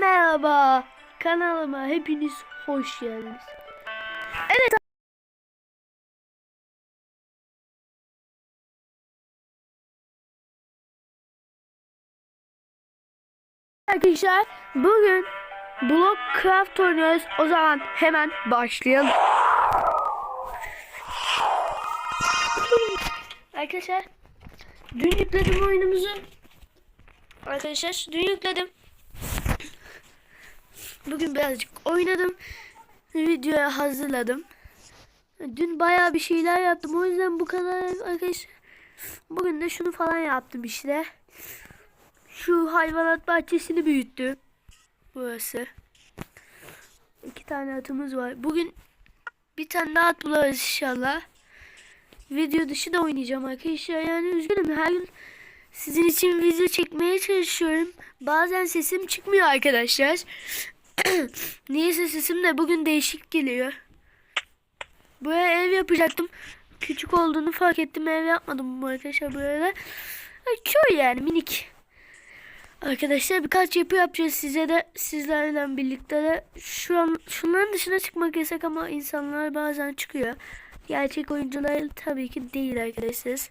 merhaba. Kanalıma hepiniz hoş geldiniz. Evet. Arkadaşlar bugün Block Craft oynuyoruz. O zaman hemen başlayalım. Arkadaşlar dün yükledim oyunumuzu. Arkadaşlar dün yükledim. Bugün birazcık oynadım. Videoya hazırladım. Dün bayağı bir şeyler yaptım. O yüzden bu kadar arkadaşlar. Bugün de şunu falan yaptım işte. Şu hayvanat bahçesini büyüttüm. Burası. İki tane atımız var. Bugün bir tane daha at buluruz inşallah. Video dışı da oynayacağım arkadaşlar. Yani üzgünüm her gün sizin için video çekmeye çalışıyorum. Bazen sesim çıkmıyor arkadaşlar. Niyeyse sesim de bugün değişik geliyor. Buraya ev yapacaktım. Küçük olduğunu fark ettim. Ev yapmadım bu arkadaşlar burada. Köy yani minik. Arkadaşlar birkaç yapı yapacağız size de sizlerle birlikte de şu an şunların dışına çıkmak yasak ama insanlar bazen çıkıyor. Gerçek oyuncular tabii ki değil arkadaşlar.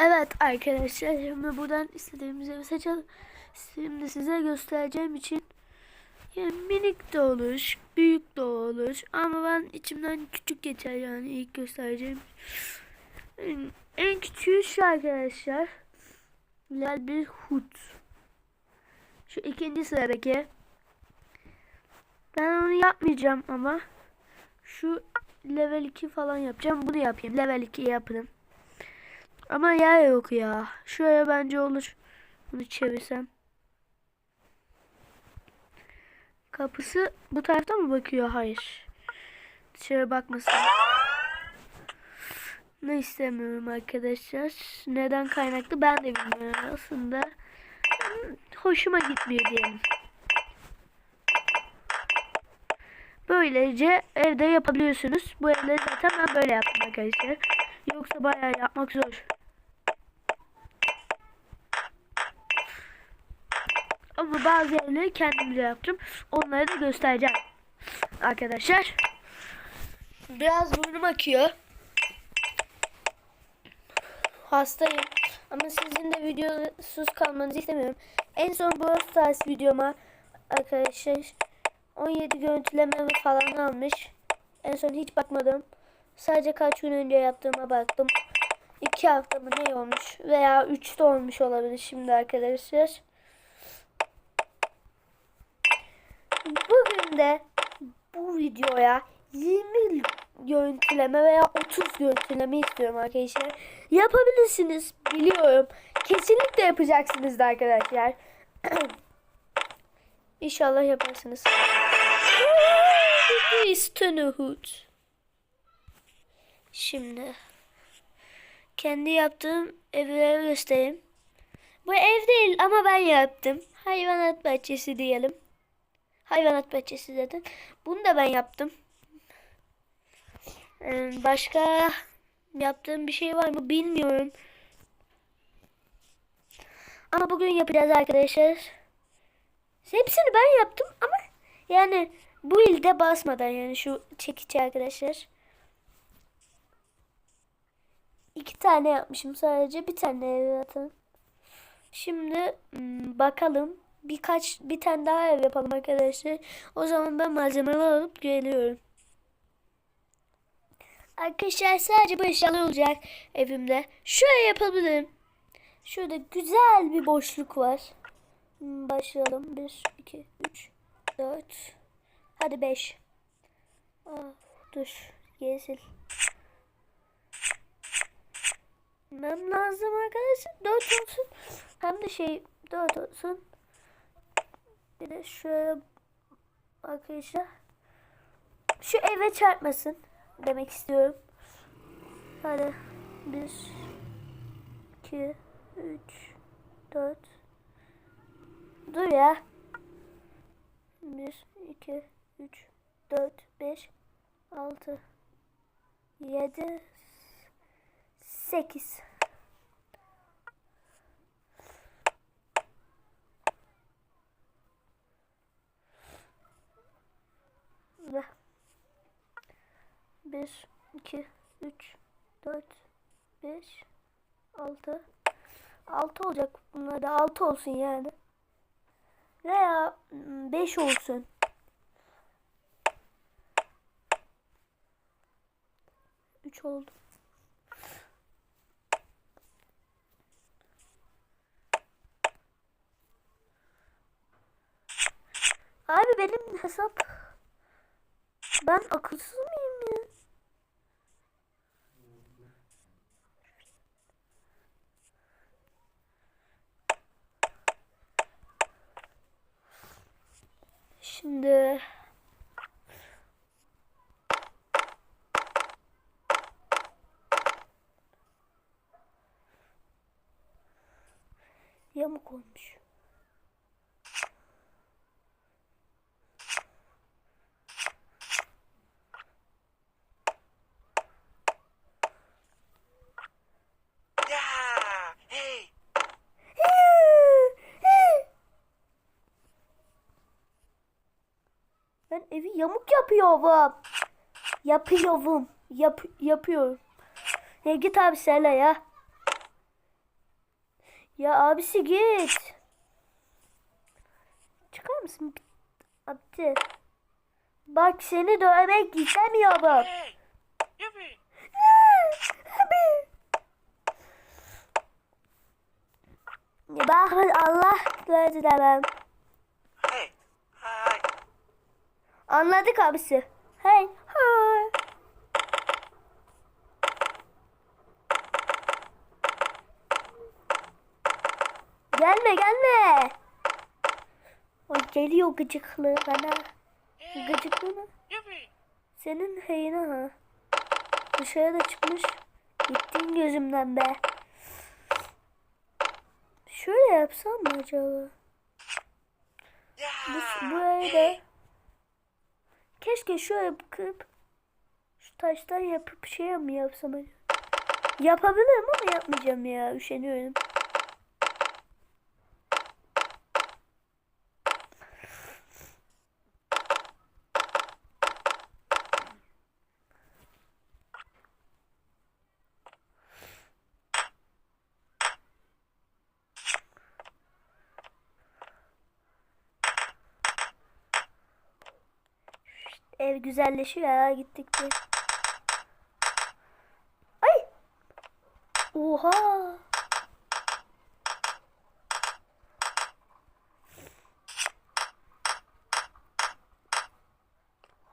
Evet arkadaşlar şimdi buradan istediğimiz evi seçelim. Şimdi size göstereceğim için yani minik de olur, büyük de olur ama ben içimden küçük geçer yani ilk göstereceğim. En, küçüğü şu arkadaşlar. Level bir hut. Şu ikinci sıradaki. Ben onu yapmayacağım ama şu level 2 falan yapacağım. Bunu yapayım. Level 2 yapın. Ama yer yok ya. Şuraya bence olur. Bunu çevirsem. Kapısı bu tarafta mı bakıyor? Hayır. Dışarı bakmasın. Ne istemiyorum arkadaşlar. Neden kaynaklı ben de bilmiyorum aslında. Hoşuma gitmiyor diyelim. Böylece evde yapabiliyorsunuz. Bu evleri zaten ben böyle yaptım arkadaşlar. Yoksa bayağı yapmak zor. Ama bazı evleri kendim de yaptım. Onları da göstereceğim. Arkadaşlar. Biraz burnum akıyor. Hastayım. Ama sizin de videosuz kalmanızı istemiyorum. En son Brawl Stars videoma arkadaşlar 17 görüntüleme falan almış. En son hiç bakmadım. Sadece kaç gün önce yaptığıma baktım. 2 hafta mı ne olmuş veya 3 de olmuş olabilir şimdi arkadaşlar. Bugün de bu videoya 20 görüntüleme veya 30 görüntüleme istiyorum arkadaşlar. Yapabilirsiniz biliyorum. Kesinlikle yapacaksınız da arkadaşlar. İnşallah yaparsınız. Stönehut. Şimdi kendi yaptığım evleri göstereyim. Bu ev değil ama ben yaptım. Hayvanat bahçesi diyelim. Hayvanat bahçesi zaten. Bunu da ben yaptım. Ee, başka yaptığım bir şey var mı bilmiyorum. Ama bugün yapacağız arkadaşlar. Hepsini ben yaptım ama yani bu ilde basmadan yani şu çekici arkadaşlar. İki tane yapmışım sadece bir tane zaten. Şimdi hmm, bakalım birkaç bir tane daha ev yapalım arkadaşlar. O zaman ben malzemeler alıp geliyorum. Arkadaşlar sadece bu eşyalar olacak evimde. Şöyle yapabilirim. Şurada güzel bir boşluk var. Hmm, Başlayalım. 1, 2, 3, 4. Hadi 5. Dur. Gezil. Ben lazım arkadaşlar. 4 olsun. Hem de şey 4 olsun. Bir de şöyle arkadaşlar. Şu eve çarpmasın demek istiyorum. Hadi. 1 2 3 4 Dur ya. 1 2 3 4 5 6 7 8 1, 2, 3, 4, 5, 6. 6 olacak bunlar da 6 olsun yani. Veya 5 olsun. Üç oldu. Abi benim hesap ben akılsız mıyım ya? Şimdi yamuk olmuş. Yeah! Hey! Ben evi yamuk yapıyorum. Yapıyorum. Yap yapıyorum. Ya git abi söyle ya. Ya abisi git. Çıkar mısın? Abdi. Bak seni dövmek istemiyorum. Hey! Yippee! Abi. Ya bak Allah verdi demem. Hey! Hi! Anladık abisi. Hey. Hey. Gelme gelme. O geliyor gıcıklığı bana. Gıcıklığı mı? Yippee! Senin heyine ha. Dışarı da çıkmış. Gittin gözümden be. Şöyle yapsam mı acaba? Bu, burayı da keşke şöyle kırıp şu taştan yapıp şey mi yapsam? Yapabilirim ama yapmayacağım ya. Üşeniyorum. Ev güzelleşiyor ya gittikçe. Ay! Oha!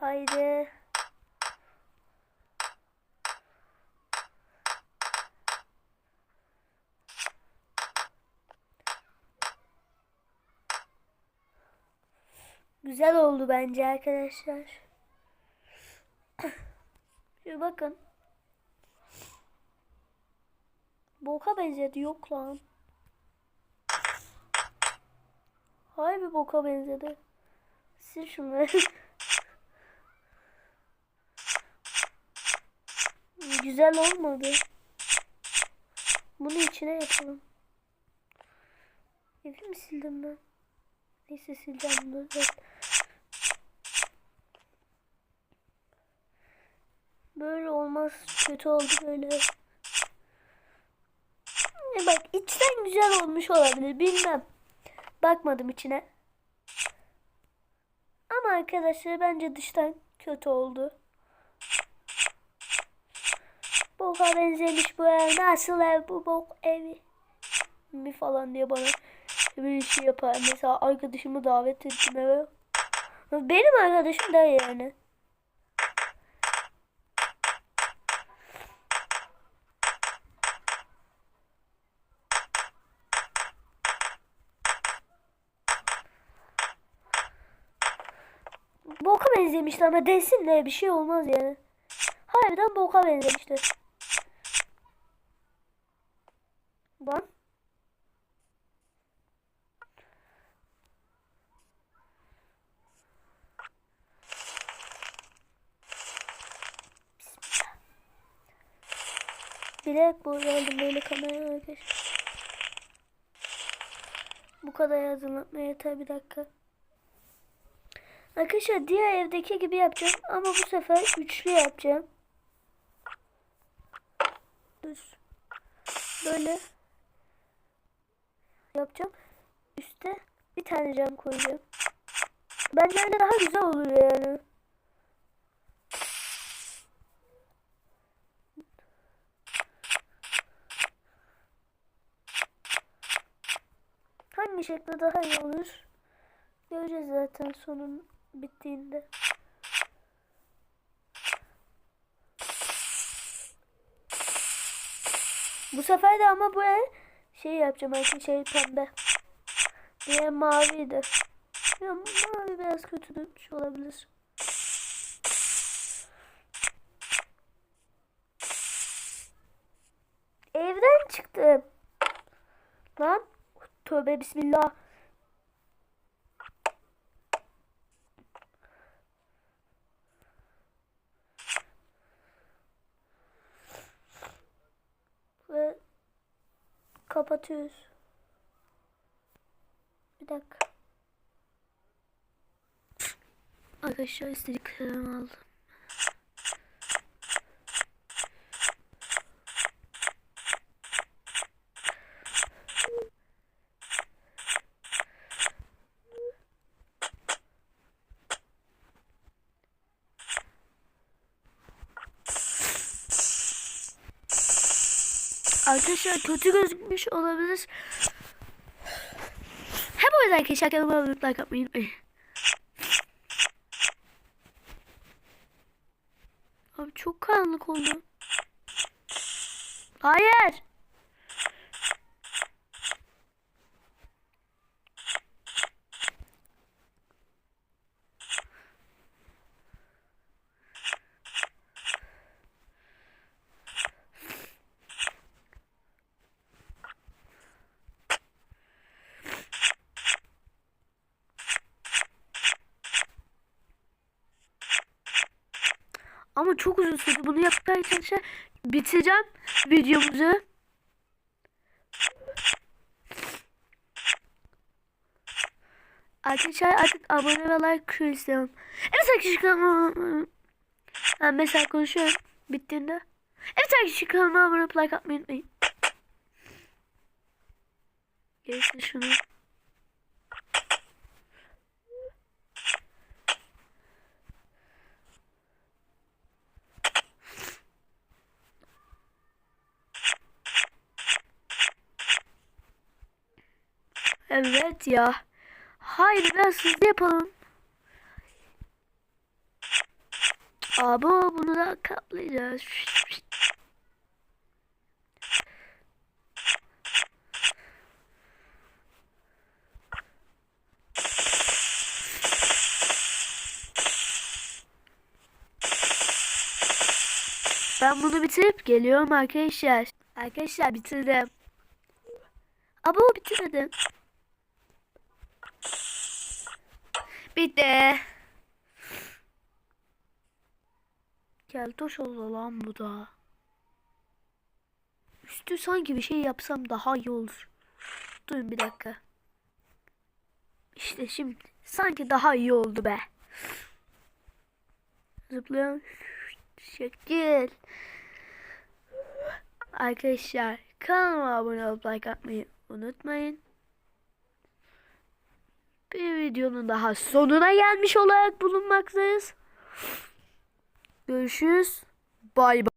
Haydi. Güzel oldu bence arkadaşlar. Bir bakın. Boka benzedi yok lan. Harbi boka benzedi. Sil şunu. Güzel olmadı. Bunu içine yapalım. Evi mi sildim ben? Neyse sileceğim bunu. Kötü oldu böyle. E bak içten güzel olmuş olabilir. Bilmem. Bakmadım içine. Ama arkadaşlar bence dıştan kötü oldu. Boka benzemiş bu ev. Nasıl ev bu bok evi? Mi falan diye bana bir şey yapar. Mesela arkadaşımı davet ettim eve. Benim arkadaşım da yani. Boka benzemişti ama desin de bir şey olmaz yani. Harbiden boka benzemişti. Lan. Bilerek böyle aldım böyle kamerayı arkadaşlar. Bu kadar hazırlatmaya yeter bir dakika. Arkadaşlar diğer evdeki gibi yapacağım ama bu sefer üçlü yapacağım. düz. Böyle yapacağım. Üste bir tane cam koyacağım. Bence öyle daha güzel olur yani. Hangi şekilde daha iyi olur? Göreceğiz zaten sonun bittiğinde. Bu sefer de ama bu şey yapacağım arkadaşlar pembe. Diğer maviydi. Ya mavi biraz kötü dönmüş olabilir. Evden çıktım. Lan tövbe bismillah. Ve kapatıyoruz. Bir dakika. Arkadaşlar istediklerimi aldım. Arkadaşlar kötü gözükmüş olabilir. Hem o yüzden arkadaşlar kanalıma abone olmayı, like atmayı. Abi çok karanlık oldu. Hayır. Ama çok uzun sürdü. Bunu yaptıktan arkadaşlar bitireceğim videomuzu. Arkadaşlar artık abone ve like istiyorum. Evet arkadaşlar kanalıma mesela konuşuyorum bittiğinde. Evet arkadaşlar abone olup like atmayı unutmayın. Gerisi şunu. Evet ya. Haydi biraz hızlı yapalım. Abi bunu da kaplayacağız. Ben bunu bitirip geliyorum arkadaşlar. Arkadaşlar bitirdim. Ama bitirmedim. Bitti. Keltoş oldu lan bu da. Üstü sanki bir şey yapsam daha iyi olur. Durun bir dakika. İşte şimdi sanki daha iyi oldu be. Zıplayan şekil. Arkadaşlar kanalıma abone olup like atmayı unutmayın. Bir videonun daha sonuna gelmiş olarak bulunmaktayız. Görüşürüz. Bay bay.